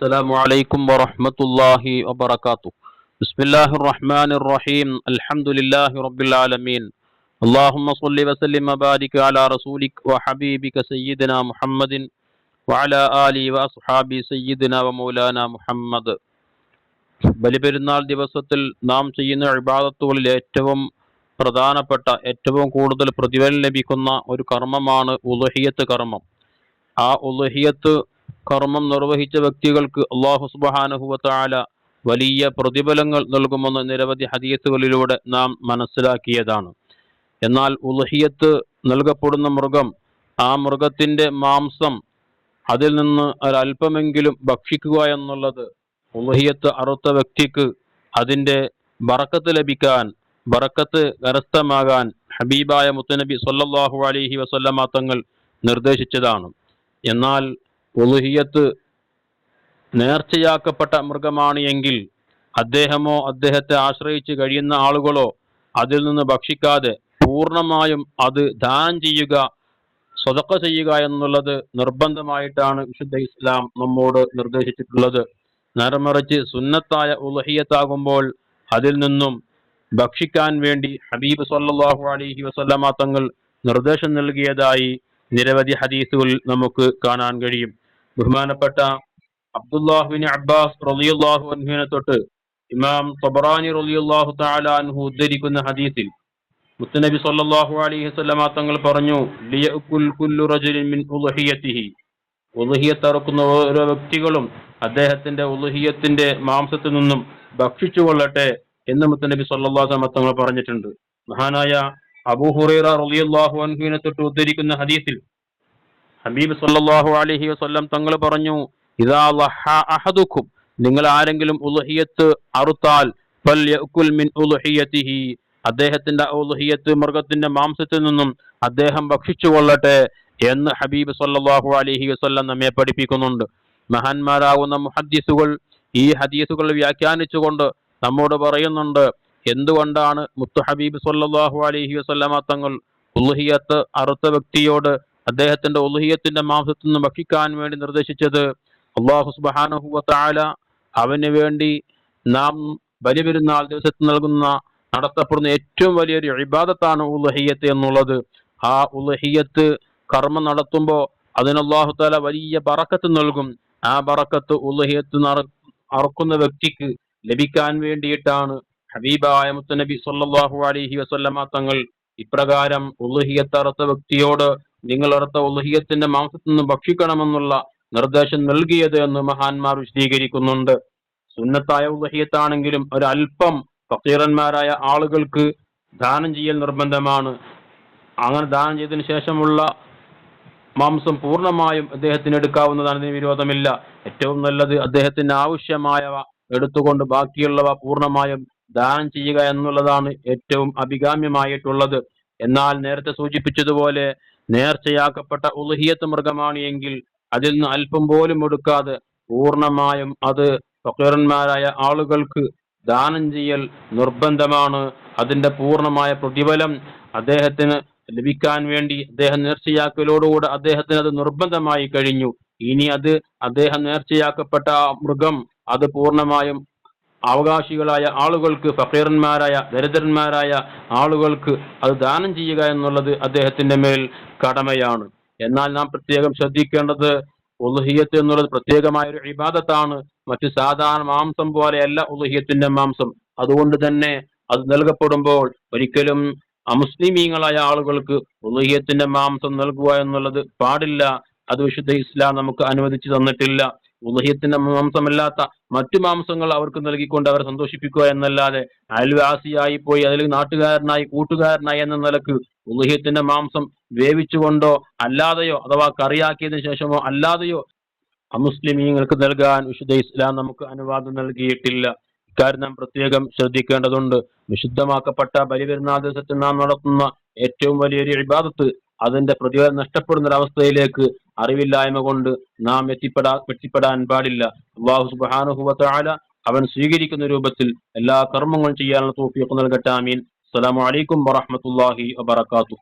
السلام عليكم ورحمة الله وبركاته بسم الله الرحمن الرحيم الحمد لله رب العالمين اللهم صل وسلم وبارك على رسولك وحبيبك سيدنا محمد وعلى آله وأصحابه سيدنا ومولانا محمد ബലിപെരുന്നാൾ ദിവസത്തിൽ നാം ചെയ്യുന്ന ഇബാദത്തുകളിൽ ഏറ്റവും പ്രധാനപ്പെട്ട ഏറ്റവും കൂടുതൽ പ്രതിഫലം ലഭിക്കുന്ന ഒരു കർമ്മമാണ് ഉലഹിയത്ത് കർമ്മം ആ ഉലഹിയത്ത് കർമ്മം നിർവഹിച്ച വ്യക്തികൾക്ക് അള്ളാഹു സുബാനുഹുവത്താല വലിയ പ്രതിഫലങ്ങൾ നൽകുമെന്ന് നിരവധി ഹദീസുകളിലൂടെ നാം മനസ്സിലാക്കിയതാണ്. എന്നാൽ ഉലഹിയത്ത് നൽകപ്പെടുന്ന മൃഗം ആ മൃഗത്തിന്റെ മാംസം അതിൽ നിന്ന് ഒരല്പമെങ്കിലും ഭക്ഷിക്കുക എന്നുള്ളത് ഉലഹിയത്ത് അറുത്ത വ്യക്തിക്ക് അതിന്റെ ബറക്കത്ത് ലഭിക്കാൻ ബറക്കത്ത് കരസ്ഥമാകാൻ ഹബീബായ മുത്തനബി സൊല്ലാഹു അലൈഹി വസല്ലമ തങ്ങൾ നിർദ്ദേശിച്ചതാണ്. എന്നാൽ ഉലുഹിയത്ത് നേർച്ചയാക്കപ്പെട്ട മൃഗമാണ് എങ്കിൽ അദ്ദേഹമോ അദ്ദേഹത്തെ ആശ്രയിച്ച് കഴിയുന്ന ആളുകളോ അതിൽ നിന്ന് ഭക്ഷിക്കാതെ പൂർണമായും അത് ദാനം ചെയ്യുക സ്വതക്ക ചെയ്യുക എന്നുള്ളത് നിർബന്ധമായിട്ടാണ് വിശുദ്ധ ഇസ്ലാം നമ്മോട് നിർദ്ദേശിച്ചിട്ടുള്ളത്. നേരമറിച്ച് സുന്നത്തായ ഉലഹിയത്താകുമ്പോൾ അതിൽ നിന്നും ഭക്ഷിക്കാൻ വേണ്ടി ഹബീബ് സല്ലാഹു അലഹി വസല്ലമ തങ്ങൾ നിർദ്ദേശം നൽകിയതായി നിരവധി ഹദീസുകൾ നമുക്ക് കാണാൻ കഴിയും. ബഹുമാനപ്പെട്ട അബ്ദുല്ലാഹുബിൻ അബ്ബാസ് റലിയുല്ലാഹു അൻഹുവിനെ തൊട്ട് ഇമാം തൊബറാനി റലിയുല്ലാഹു തആല അൻഹു ഉദ്ധരിക്കുന്ന ഹദീസിൽ മുത്തനബി സല്ലാഹു അലൈഹി വസല്ലമ തങ്ങൾ പറഞ്ഞു അറുക്കുന്ന ഓരോ വ്യക്തികളും അദ്ദേഹത്തിന്റെ ഉലഹിയത്തിന്റെ മാംസത്തിൽ നിന്നും ഭക്ഷിച്ചു കൊള്ളട്ടെ എന്ന് മുത്തനബി സല്ലാഹു തങ്ങൾ പറഞ്ഞിട്ടുണ്ട്. മഹാനായ അബൂ ഹുറൈറ റളിയല്ലാഹു അൻഹുവിനെ തൊട്ട് ഉദ്ധരിക്കുന്ന ഹദീസിൽ ഹബീബ് സല്ലാഹു അലഹി വസല്ലം തങ്ങൾ പറഞ്ഞു ഇദാ അഹദുക്കും. നിങ്ങൾ ആരെങ്കിലും ഉലഹിയത്ത് അറുത്താൽ മിൻ ഉലുഹിയത്തിഹി. അദ്ദേഹത്തിന്റെ ഔലഹിയത്ത് മൃഗത്തിന്റെ മാംസത്തിൽ നിന്നും അദ്ദേഹം ഭക്ഷിച്ചു കൊള്ളട്ടെ എന്ന് ഹബീബ് സല്ലാഹു അലഹി വസല്ലം നമ്മെ പഠിപ്പിക്കുന്നുണ്ട്. മഹാന്മാരാകുന്ന മുഹദ്ദീസുകൾ ഈ ഹദീസുകൾ വ്യാഖ്യാനിച്ചുകൊണ്ട് നമ്മോട് പറയുന്നുണ്ട് എന്തുകൊണ്ടാണ് മുത്തു ഹബീബ് സല്ലാഹു അലഹി വസല്ലമ തങ്ങൾ ഉലഹിയത്ത് അറുത്ത വ്യക്തിയോട് അദ്ദേഹത്തിന്റെ ഒലുഹിയത്തിന്റെ മാംസത്തിൽ നിന്ന് ഭക്ഷിക്കാൻ വേണ്ടി നിർദ്ദേശിച്ചത് അള്ളാഹു സുബാനുഹുവല അവന് വേണ്ടി നാം ബലിപെരുന്നാൾ ദിവസത്തിൽ നൽകുന്ന നടത്തപ്പെടുന്ന ഏറ്റവും വലിയൊരു ഇബാദത്താണ് ഉലഹിയത്ത് എന്നുള്ളത്. ആ ഉലഹിയത്ത് കർമ്മം നടത്തുമ്പോൾ അതിന് അള്ളാഹു താല വലിയ ബറക്കത്ത് നൽകും. ആ ബറക്കത്ത് ഉലഹിയത്ത് അറക്കുന്ന വ്യക്തിക്ക് ലഭിക്കാൻ വേണ്ടിയിട്ടാണ്. ഹബീബായ മുത്തനബി സല്ലാഹു അലഹി വസല്ലമ തങ്ങൾ ഇപ്രകാരം ഉലഹിയത്ത് അറുത്ത വ്യക്തിയോട് നിങ്ങൾ അറുത്ത ഉലഹിയത്തിന്റെ മാംസത്തിൽ നിന്ന് ഭക്ഷിക്കണമെന്നുള്ള നിർദ്ദേശം നൽകിയത് എന്ന് മഹാന്മാർ വിശദീകരിക്കുന്നുണ്ട്. സുന്നത്തായ ഉലഹിയത്താണെങ്കിലും ഒരല്പം ഫക്കീറന്മാരായ ആളുകൾക്ക് ദാനം ചെയ്യൽ നിർബന്ധമാണ്. അങ്ങനെ ദാനം ചെയ്തതിനു ശേഷമുള്ള മാംസം പൂർണമായും അദ്ദേഹത്തിന് എടുക്കാവുന്നതാണ് ഇതിന് വിരോധമില്ല. ഏറ്റവും നല്ലത് അദ്ദേഹത്തിന് ആവശ്യമായവ എടുത്തുകൊണ്ട് ബാക്കിയുള്ളവ പൂർണമായും ദാനം ചെയ്യുക എന്നുള്ളതാണ് ഏറ്റവും അഭികാമ്യമായിട്ടുള്ളത്. എന്നാൽ നേരത്തെ സൂചിപ്പിച്ചതുപോലെ നേർച്ചയാക്കപ്പെട്ട ഉലഹിയത്ത് മൃഗമാണ് എങ്കിൽ അതിൽ നിന്ന് അല്പം പോലും എടുക്കാതെ പൂർണമായും അത് ഫക്കീറന്മാരായ ആളുകൾക്ക് ദാനം ചെയ്യൽ നിർബന്ധമാണ്. അതിന്റെ പൂർണമായ പ്രതിഫലം അദ്ദേഹത്തിന് ലഭിക്കാൻ വേണ്ടി അദ്ദേഹം നേർച്ചയാക്കലോടുകൂടെ അദ്ദേഹത്തിന് അത് നിർബന്ധമായി കഴിഞ്ഞു. ഇനി അത് അദ്ദേഹം നേർച്ചയാക്കപ്പെട്ട മൃഗം അത് പൂർണമായും അവകാശികളായ ആളുകൾക്ക് ഫക്കീറന്മാരായ ദരിദ്രന്മാരായ ആളുകൾക്ക് അത് ദാനം ചെയ്യുക എന്നുള്ളത് അദ്ദേഹത്തിന്റെ മേൽ കടമയാണ്. എന്നാൽ നാം പ്രത്യേകം ശ്രദ്ധിക്കേണ്ടത് ഉലുഹിയത്ത് എന്നുള്ളത് പ്രത്യേകമായ ഒരു ഇബാദത്താണ്. മറ്റു സാധാരണ മാംസം പോലെയല്ല ഉലുഹിയത്തിന്റെ മാംസം. അതുകൊണ്ട് തന്നെ അത് നൽകപ്പെടുമ്പോൾ ഒരിക്കലും അമുസ്ലിമീങ്ങളായ ആളുകൾക്ക് ഉലുഹിയത്തിന്റെ മാംസം നൽകുക എന്നുള്ളത് പാടില്ല. അത് വിശുദ്ധ ഇസ്ലാം നമുക്ക് അനുവദിച്ചു തന്നിട്ടില്ല. ഉദഹ്യത്തിന്റെ മാംസമല്ലാത്ത മറ്റു മാംസങ്ങൾ അവർക്ക് നൽകിക്കൊണ്ട് അവരെ സന്തോഷിപ്പിക്കുക എന്നല്ലാതെ അയൽവാസിയായി പോയി അതിൽ നാട്ടുകാരനായി കൂട്ടുകാരനായി എന്ന നിലയ്ക്ക് ഉദഹിയത്തിന്റെ മാംസം വേവിച്ചുകൊണ്ടോ അല്ലാതെയോ അഥവാ കറിയാക്കിയതിന് ശേഷമോ അല്ലാതെയോ അമുസ്ലിമീങ്ങൾക്ക് നൽകാൻ വിശുദ്ധ ഇസ്ലാം നമുക്ക് അനുവാദം നൽകിയിട്ടില്ല. ഇക്കാര്യം പ്രത്യേകം ശ്രദ്ധിക്കേണ്ടതുണ്ട്. വിശുദ്ധമാക്കപ്പെട്ട ബലിപെരുന്നാൾ നാം നടത്തുന്ന ഏറ്റവും വലിയൊരു ഇബാദത്ത് അതിന്റെ പ്രതിഫലം നഷ്ടപ്പെടുന്ന അവസ്ഥയിലേക്ക് അറിവില്ലായ്മ കൊണ്ട് നാം എത്തിപ്പെടാ എത്തിപ്പെടാൻ പാടില്ല. അള്ളാഹു സുബാനുഹുവല അവൻ സ്വീകരിക്കുന്ന രൂപത്തിൽ എല്ലാ കർമ്മങ്ങളും ചെയ്യാനുള്ള തോഫിയൊക്കെ നൽകട്ടാമീൻ അസ്സലാമു അലൈക്കും വറഹമത്തല്ലാഹി വബർക്കാത്തു